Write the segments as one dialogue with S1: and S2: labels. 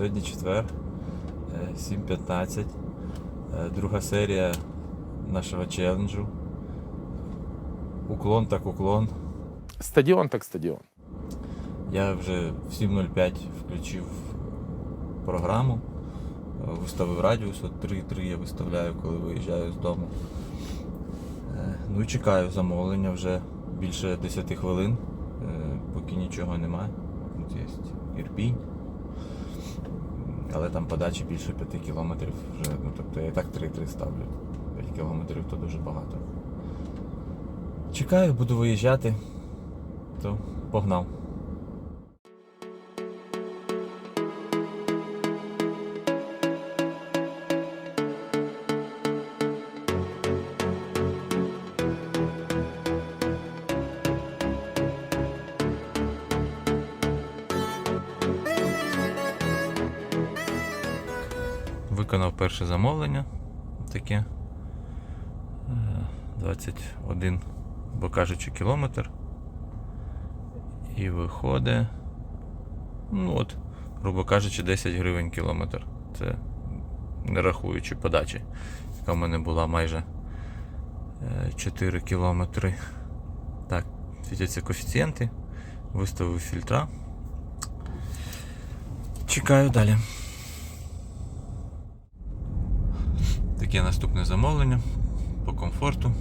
S1: Сьогодні четвер, е, 7.15. Е, Друга серія нашого челенджу. Уклон так уклон.
S2: Стадіон так стадіон.
S1: Я вже в 7.05 включив програму, е, виставив радіус, от 3.3 я виставляю, коли виїжджаю з дому. Е, Ну і чекаю замовлення вже більше 10 хвилин, е, поки нічого немає. Тут є Ірпінь. Але там подачі більше 5 кілометрів вже, ну тобто я і так 3-3 ставлю. 5 кілометрів то дуже багато. Чекаю, буду виїжджати, то погнав. Перше замовлення. Таке. Е, 21, бо кажучи, кілометр. І виходить. Ну от, грубо кажучи, 10 гривень кілометр. Це не рахуючи подачі, яка в мене була майже е, 4 кілометри. Так, світяться коефіцієнти. Виставив фільтра. Чекаю далі. Таке наступне замовлення по комфорту.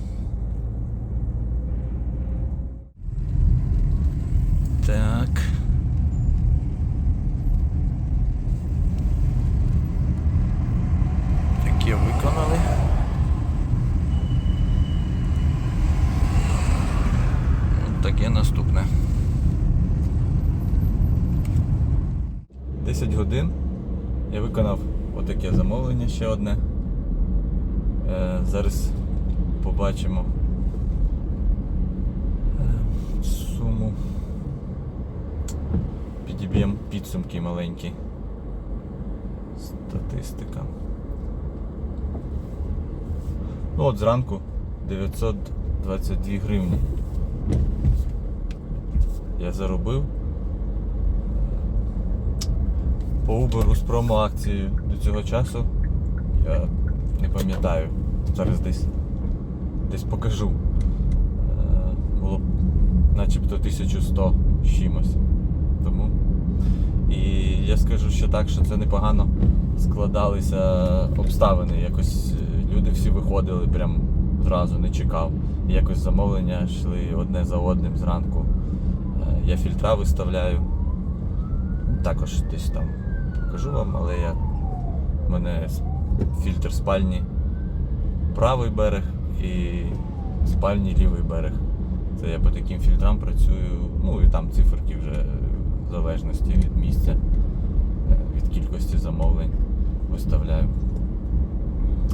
S1: Так. Таке виконали. От таке наступне. 10 годин я виконав отаке замовлення ще одне. Е, Зараз побачимо е, суму. Підіб'ємо підсумки маленькі. Статистика. Ну от зранку 922 гривні. Я заробив. По Uber з промо-акцією до цього часу я не пам'ятаю. Зараз десь десь покажу. Е, Було начебто 1100 з чимось. Тому. І я скажу ще так, що це непогано складалися обставини. Якось е, люди всі виходили прям зразу, не чекав. Якось замовлення йшли одне за одним зранку. Е, Я фільтра виставляю. Також десь там покажу вам, але я в мене фільтр спальні правий берег і спальні лівий берег. Це я по таким фільтрам працюю, ну і там циферки вже в залежності від місця, е, від кількості замовлень виставляю.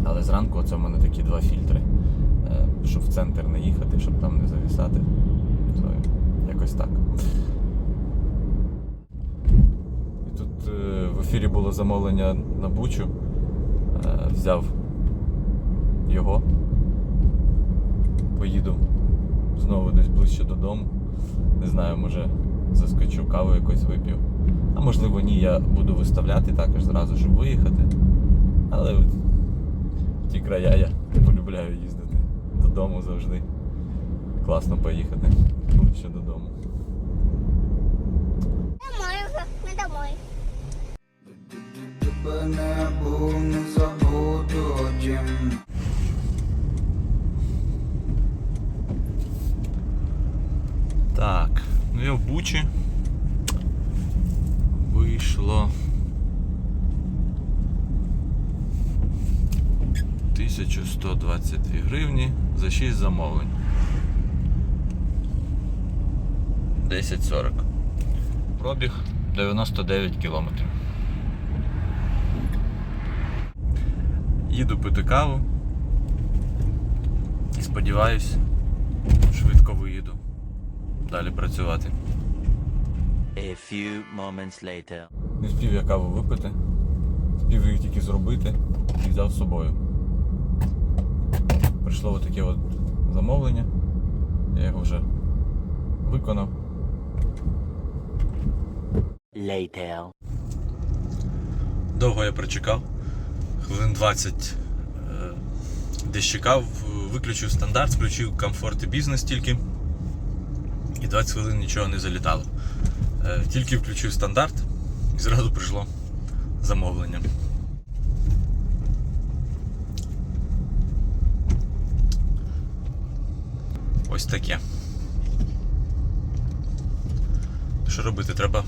S1: Але зранку це в мене такі два фільтри, е, щоб в центр не їхати, щоб там не завісати. То якось так. І тут е, в ефірі було замовлення на бучу. Взяв його. Поїду знову десь ближче додому. Не знаю, може заскочу каву якось вип'ю. А можливо ні, я буду виставляти також зразу, щоб виїхати. Але от в ті края я полюбляю їздити додому завжди. Класно поїхати ближче додому.
S3: Домой уже, мы домой.
S1: Я. Вийшло. 1122 гривні за 6 замовлень. 10.40. Пробіг 99 кілометрів. Їду пити каву. І сподіваюсь, швидко виїду далі працювати.
S4: A few moments later.
S1: Не встиг я каву випити, встиг її тільки зробити і взяв з собою. Прийшло отаке от замовлення. Я його вже виконав.
S4: Later.
S1: Довго я прочекав. Хвилин 20 е, десь чекав, виключив стандарт, включив комфорт і бізнес тільки. І 20 хвилин нічого не залітало. Е, Тільки включив стандарт і зразу прийшло замовлення. Ось таке. Що робити? Треба.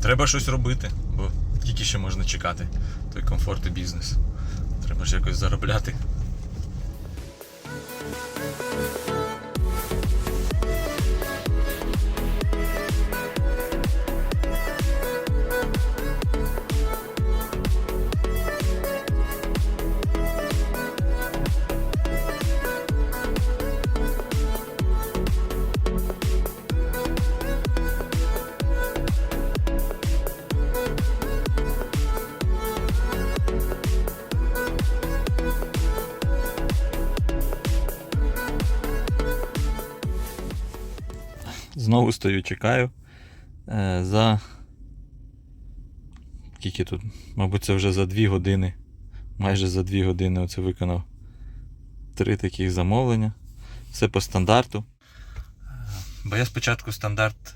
S1: Треба щось робити, бо тільки ще можна чекати той комфорт і бізнес. Треба ж якось заробляти. Знову стою, чекаю. Е, за. Скільки тут? Мабуть, це вже за 2 години. Майже за 2 години оце виконав три таких замовлення. Все по стандарту. Е, Бо я спочатку стандарт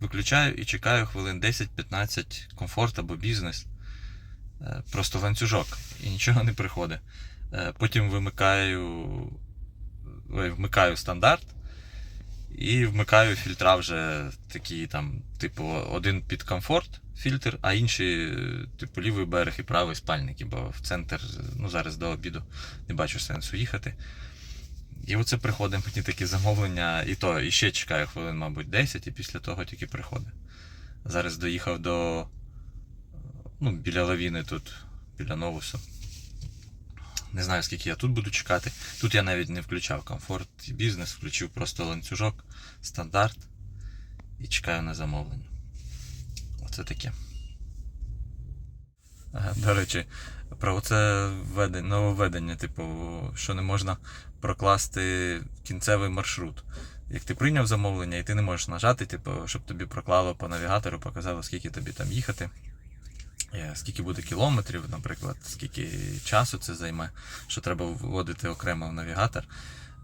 S1: виключаю і чекаю хвилин 10-15 комфорт або бізнес. Е, Просто ланцюжок і нічого не приходить. Потім вимикаю, вмикаю стандарт. І вмикаю фільтра вже такі там, типу, один під комфорт фільтр, а інший, типу, лівий берег і правий спальники, бо в центр, ну зараз до обіду не бачу сенсу їхати. І оце приходить мені такі замовлення, і то і ще чекаю хвилин, мабуть, 10, і після того тільки приходить. Зараз доїхав до. Ну, біля лавіни тут, біля новусу. Не знаю, скільки я тут буду чекати. Тут я навіть не включав комфорт і бізнес, включив просто ланцюжок, стандарт і чекаю на замовлення. Оце таке. До речі, про це введення, нововведення, типу, що не можна прокласти кінцевий маршрут. Як ти прийняв замовлення, і ти не можеш нажати, типу, щоб тобі проклало по навігатору, показало, скільки тобі там їхати. Е, Скільки буде кілометрів, наприклад, скільки часу це займе, що треба вводити окремо в навігатор.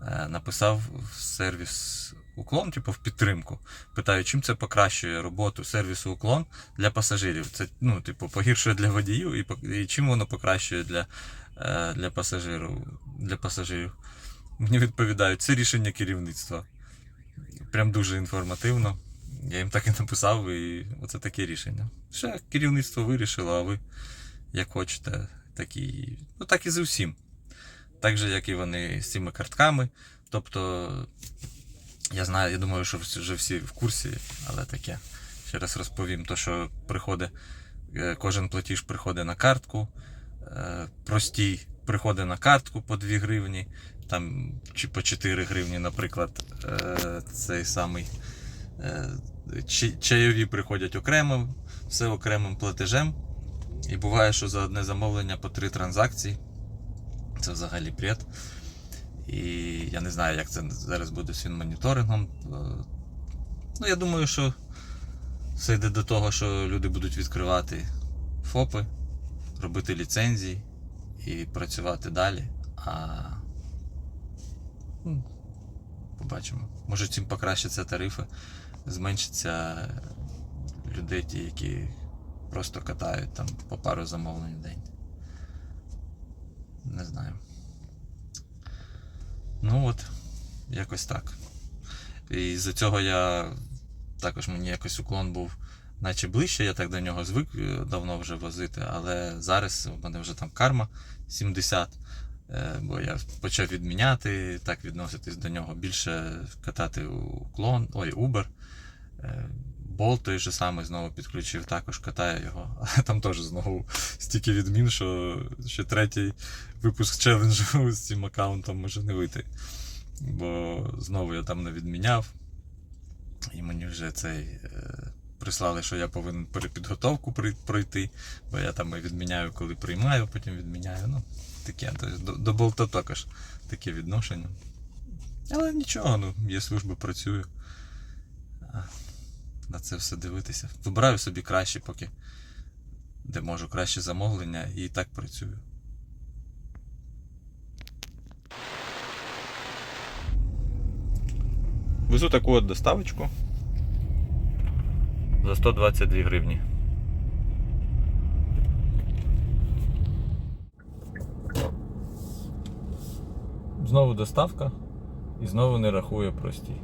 S1: Е, Написав в сервіс уклон, типу в підтримку. Питаю, чим це покращує роботу сервісу уклон для пасажирів. Це ну, типу, погіршує для водіїв і, і чим воно покращує для, е, для, пасажирів, для пасажирів. Мені відповідають, це рішення керівництва. Прям дуже інформативно. Я їм так і написав, і оце таке рішення. Ще керівництво вирішило, а ви як хочете, так і, ну так і з усім. Так же, як і вони з цими картками. Тобто, я знаю, я думаю, що вже всі в курсі, але таке. Ще раз розповім, то що приходить, е, кожен платіж приходить на картку, е, простій приходить на картку по 2 гривні, там чи по 4 гривні, наприклад, е, цей самий. Е, Чайові приходять окремо, все окремим платежем. І буває, що за одне замовлення по три транзакції. Це взагалі бред. І я не знаю, як це зараз буде з фінмоніторингом. Е, Ну, я думаю, що все йде до того, що люди будуть відкривати ФОПи, робити ліцензії і працювати далі. А ну, побачимо. Може цим покращаться тарифи, зменшиться людей, ті, які просто катають там по пару замовлень в день. Не знаю. Ну от, якось так. І з-за цього я також мені якось уклон був наче ближче, я так до нього звик е, давно вже возити, але зараз у мене вже там карма 70. е, Бо я почав відміняти, так відноситись до нього, більше катати уклон, ой, Uber. Е, Болт той же самий знову підключив, також катаю його. Там теж знову стільки відмін, що ще третій випуск челенджу з цим аккаунтом може не вийти. Бо знову я там не відміняв. І мені вже цей е, прислали, що я повинен перепідготовку пройти, бо я там і відміняю, коли приймаю, потім відміняю. Ну, таке. До, до болта також таке відношення. Але нічого, ну, є служба, працюю. На це все дивитися. Вибираю собі краще, поки де можу краще замовлення і так працюю. Везу таку от доставочку за 122 гривні. Знову доставка і знову не рахує простій.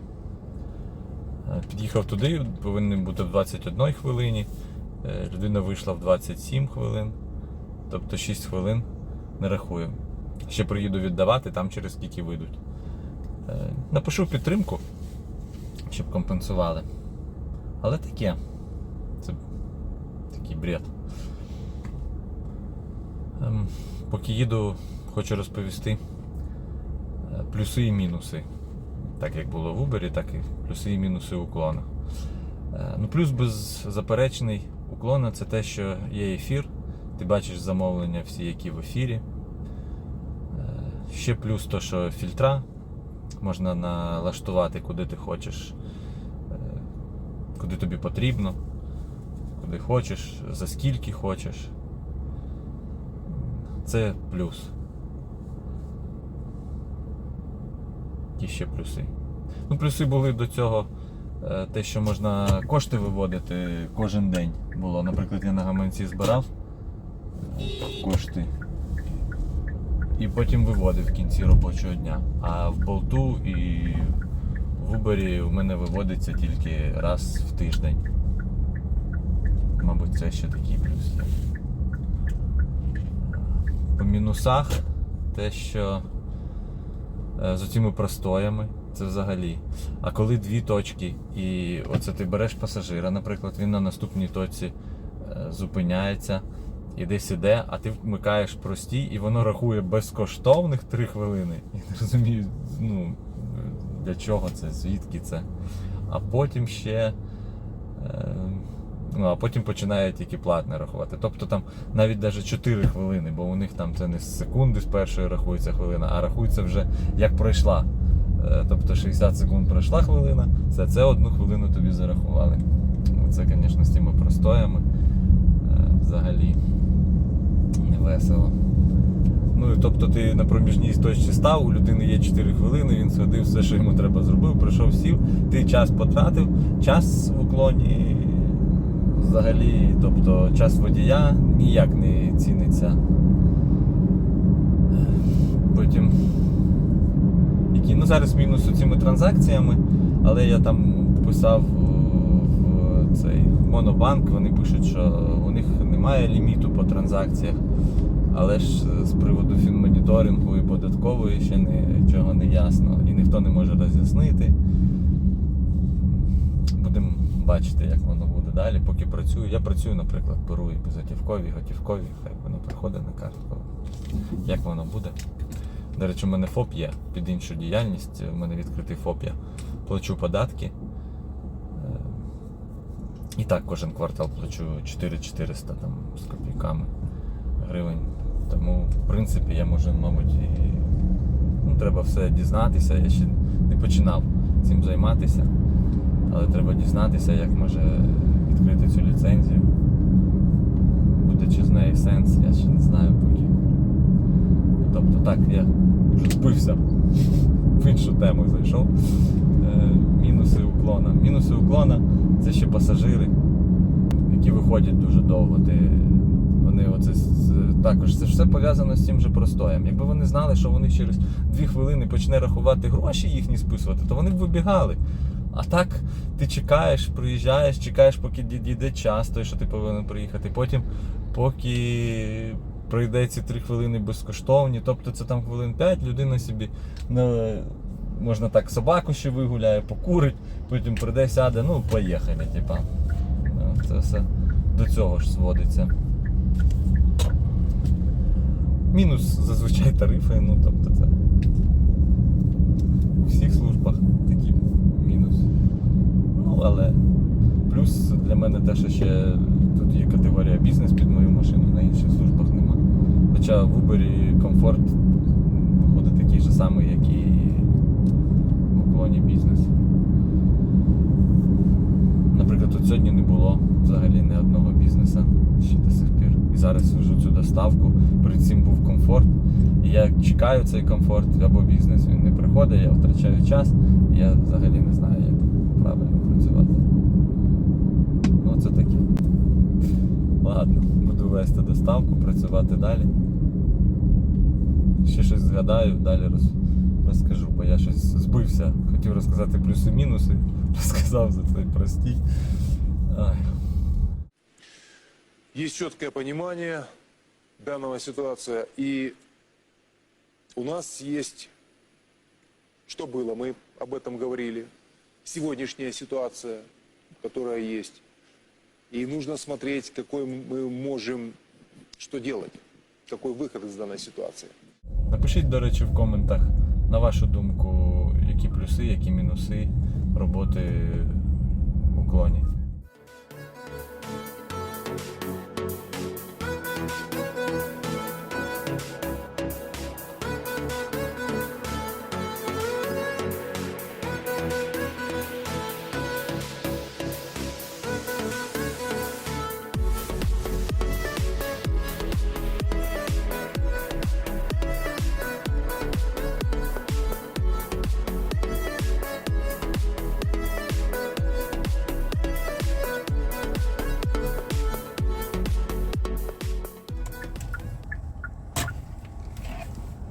S1: Е, Під'їхав туди, повинен бути в 21 хвилині. Е, Людина вийшла в 27 хвилин, тобто 6 хвилин не рахує. Ще приїду віддавати, там через скільки вийдуть. Е, Напишу підтримку, щоб компенсували. Але таке. Це такий бред. Ем, Поки їду, хочу розповісти плюси і мінуси. Так як було в Uber, так і плюси і мінуси уклона. Е, Ну, плюс беззаперечний уклона це те, що є ефір. Ти бачиш замовлення всі, які в ефірі. Е, Ще плюс то, що фільтра можна налаштувати, куди ти хочеш, е, куди тобі потрібно, куди хочеш, за скільки хочеш. Це плюс. Які ще плюси? Ну, плюси були до цього е, те, що можна кошти виводити кожен день. Було. Наприклад, я на гаманці збирав е, кошти і потім виводив в кінці робочого дня. А в болту і в Uber в мене виводиться тільки раз в тиждень. Мабуть, це ще такий плюс є. По мінусах те, що з цими простоями, це взагалі. А коли дві точки, і оце ти береш пасажира, наприклад, він на наступній точці е, зупиняється і десь іде, а ти вмикаєш простій, і воно рахує безкоштовних 3 хвилини. Я не розумію, ну, для чого це, звідки це. А потім ще. Е, Ну, а потім починає тільки платне рахувати. Тобто там навіть навіть 4 хвилини, бо у них там це не з секунди з першої рахується хвилина, а рахується вже як пройшла. Е, Тобто 60 секунд пройшла хвилина, це, це одну хвилину тобі зарахували. Ну, Це, звісно, з тими простоями е, взагалі не весело. Ну і тобто ти на проміжній точці став, у людини є 4 хвилини, він сходив, все, що йому треба зробив, прийшов, сів, ти час потратив, час в уклоні взагалі, тобто час водія ніяк не ціниться. Потім. Які, ну зараз мінус з цими транзакціями, але я там писав в цей Монобанк, вони пишуть, що у них немає ліміту по транзакціях. Але ж з приводу фінмоніторингу і податкової ще нічого не ясно. І ніхто не може роз'яснити. Будемо бачити, як воно далі, поки працюю. Я працюю, наприклад, беру і безготівкові, готівкові, хай воно приходить на картку. Як воно буде? До речі, у мене ФОП є під іншу діяльність. У мене відкритий ФОП я плачу податки. Е, І так кожен квартал плачу 4400 там, з копійками гривень. Тому, в принципі, я можу, мабуть, і ну, треба все дізнатися. Я ще не починав цим займатися. Але треба дізнатися, як може відкрити цю ліцензію. Буде чи з неї сенс, я ще не знаю поки. Тобто так, я вже спився в іншу тему зайшов. Е, мінуси уклона. Мінуси уклона це ще пасажири, які виходять дуже довго. Ти, вони оце, також це ж все пов'язано з цим же простоєм. Якби вони знали, що вони через 2 хвилини почне рахувати гроші їхні списувати, то вони б вибігали. А так ти чекаєш, приїжджаєш, чекаєш, поки ді- дійде час, той, що ти повинен приїхати. Потім, поки пройде ці 3 хвилини безкоштовні, тобто це там хвилин 5, людина собі ну, можна так собаку ще вигуляє, покурить, потім прийде, сяде, ну, поїхали, типа. Ну, Це все до цього ж зводиться. Мінус зазвичай тарифи, ну тобто це у всіх службах але плюс для мене те, що ще тут є категорія бізнес під мою машину, на інших службах нема. Хоча в Uber комфорт виходить такий же самий, як і в уклоні бізнес. Наприклад, тут сьогодні не було взагалі ні одного бізнесу ще до сих пір. і зараз вже цю доставку. Перед цим був комфорт. І я чекаю цей комфорт або бізнес. Він не приходить, я втрачаю час, і я взагалі не знаю, як правильно працювати. Ну, це таке. Ладно, буду вести доставку, працювати далі. Ще щось згадаю, далі роз, розкажу, бо я щось збився. Хотів розказати плюси-мінуси, розказав за цей простій. Ай.
S5: Есть четкое понимание данного ситуации, и у нас есть, что было, мы об этом говорили, сегодняшняя ситуация, которая есть. И нужно смотреть, какой мы можем, что делать, какой выход из данной ситуации.
S1: Напишіть, до речі, в коментах, на вашу думку, які плюси, які мінуси роботи в уклоні.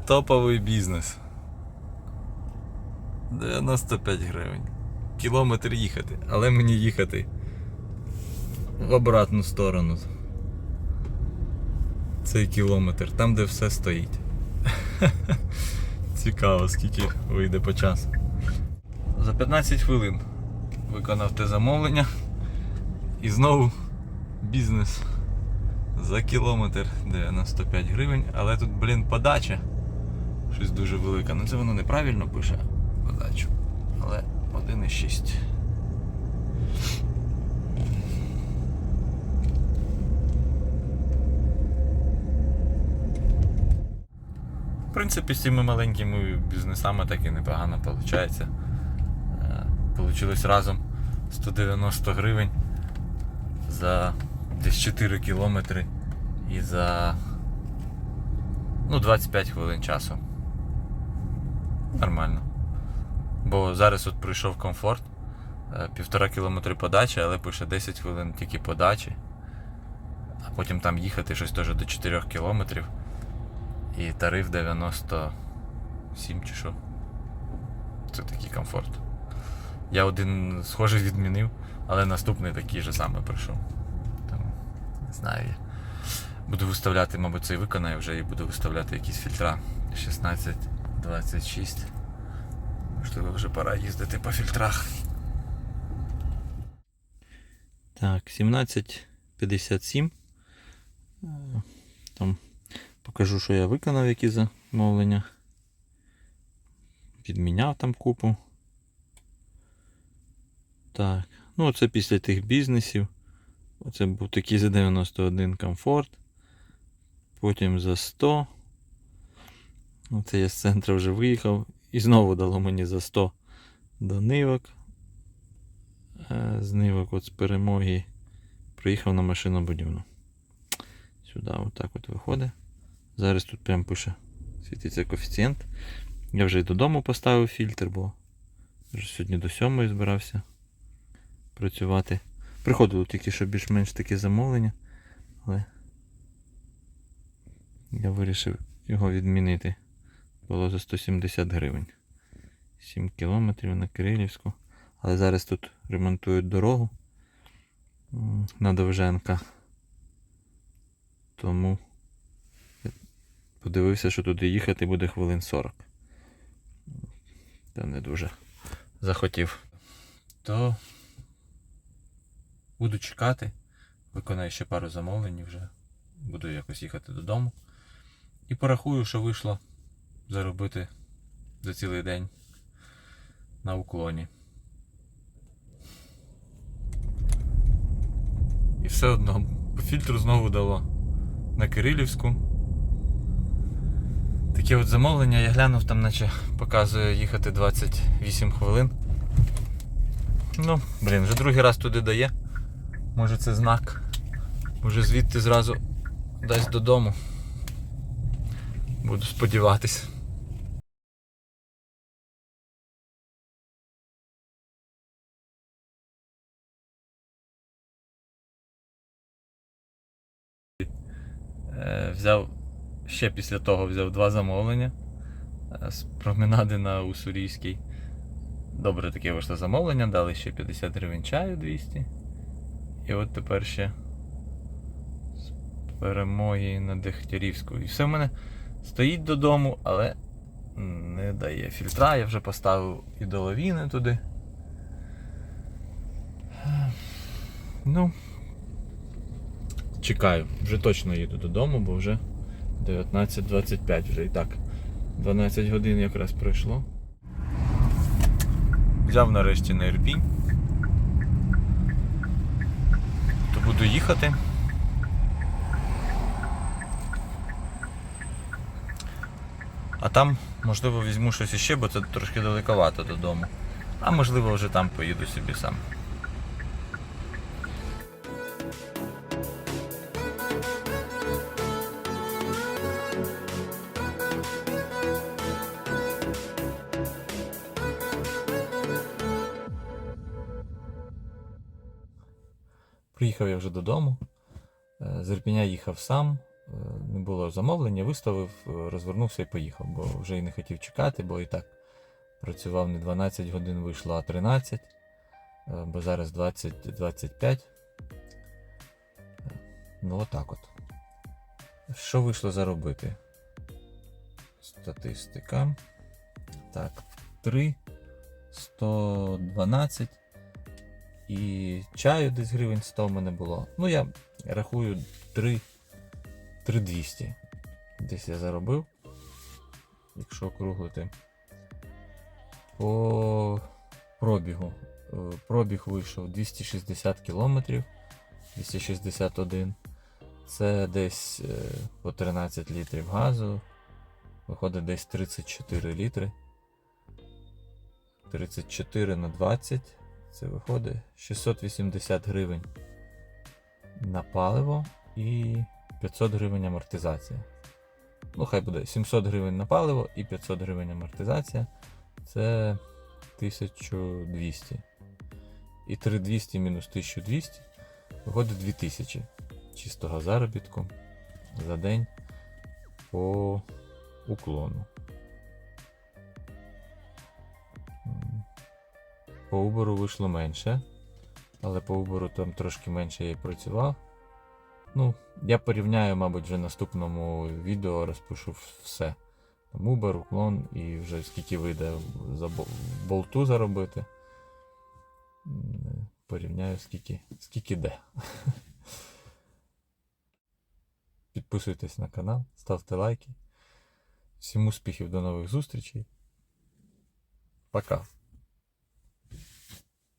S1: Топовий бізнес. 95 гривень. Кілометр їхати, але мені їхати в обратну сторону. Цей кілометр, там де все стоїть. Цікаво, скільки вийде по часу. За 15 хвилин виконав те замовлення. І знову бізнес за кілометр 95 гривень, але тут, блін, подача. Щось дуже велике. Ну це воно неправильно пише подачу. Але 1,6. В принципі, з цими маленькими бізнесами так і непогано виходить. Получилось разом 190 гривень за десь 4 кілометри і за ну, 25 хвилин часу. Нормально. Бо зараз от прийшов комфорт. е, Півтора кілометри подачі, але пише 10 хвилин тільки подачі. А потім там їхати щось теж до 4 кілометрів. І тариф 97 чи що. Це такий комфорт. Я один схожий відмінив, але наступний такий же самий прийшов. Тому не знаю. я. Буду виставляти, мабуть, цей виконаю вже і буду виставляти якісь фільтра 16, 26. Можливо, вже пора їздити по фільтрах. Так, 17.57. Е, Там покажу, що я виконав, які замовлення. Підміняв там купу. Так, ну це після тих бізнесів. Оце був такий за 91 комфорт. Потім за 100. Оце я з центру вже виїхав. І знову дало мені за 100 до нивок. Е, З нивок от з перемоги приїхав на машинобудівну. Сюди отак от виходить. Зараз тут прям пише світиться коефіцієнт. Я вже й додому поставив фільтр, бо вже сьогодні до 7 збирався працювати. Приходило тільки що більш-менш таке замовлення, але я вирішив його відмінити. Було за 170 гривень. 7 кілометрів на Кирилівську. Але зараз тут ремонтують дорогу на Довженка. Тому подивився, що туди їхати буде хвилин 40. Та не дуже захотів. То буду чекати. Виконаю ще пару замовлень вже. Буду якось їхати додому. І порахую, що вийшло заробити за цілий день на уклоні. І все одно по фільтру знову дало на Кирилівську. Таке от замовлення, я глянув, там наче показує їхати 28 хвилин. Ну, блін, вже другий раз туди дає. Може це знак. Може звідти зразу дасть додому. Буду сподіватись. Взяв ще після того взяв два замовлення е, з променади на Уссурійський. Добре таке вийшло замовлення, дали ще 50 гривень чаю 200. І от тепер ще з перемоги на Дегтярівську. І все в мене стоїть додому, але не дає фільтра. Я вже поставив і доловіни туди. Ну, чекаю, вже точно їду додому, бо вже 19.25 вже і так. 12 годин якраз пройшло. Взяв нарешті на Ірпінь. То буду їхати. А там, можливо, візьму щось іще, бо це трошки далековато додому. А можливо, вже там поїду собі сам. Приїхав я вже додому. Е, З Ірпеня їхав сам, е, не було замовлення, виставив, е, розвернувся і поїхав, бо вже і не хотів чекати, бо і так працював не 12 годин, вийшло, а 13, е, бо зараз 20-25. Ну, отак от. Що вийшло заробити? Статистика. Так, 3, 112 і чаю десь гривень 100 в мене було. Ну, я рахую 3, 3200. Десь я заробив, якщо округлити. По пробігу. Е, Пробіг вийшов 260 кілометрів, 261. Це десь е, по 13 літрів газу. Виходить десь 34 літри. 34 на 20. Це виходить 680 гривень на паливо і 500 гривень амортизація. Ну, хай буде 700 гривень на паливо і 500 гривень амортизація. Це 1200. І 3200 мінус 1200 виходить 2000 чистого заробітку за день по уклону. По Uber вийшло менше, але по Uber там трошки менше я працював. Ну, я порівняю, мабуть, вже в наступному відео розпишу все. Там Uber, уклон і вже скільки вийде за болту заробити. Порівняю, скільки, скільки де. Підписуйтесь на канал, ставте лайки. Всім успіхів, до нових зустрічей. Пока.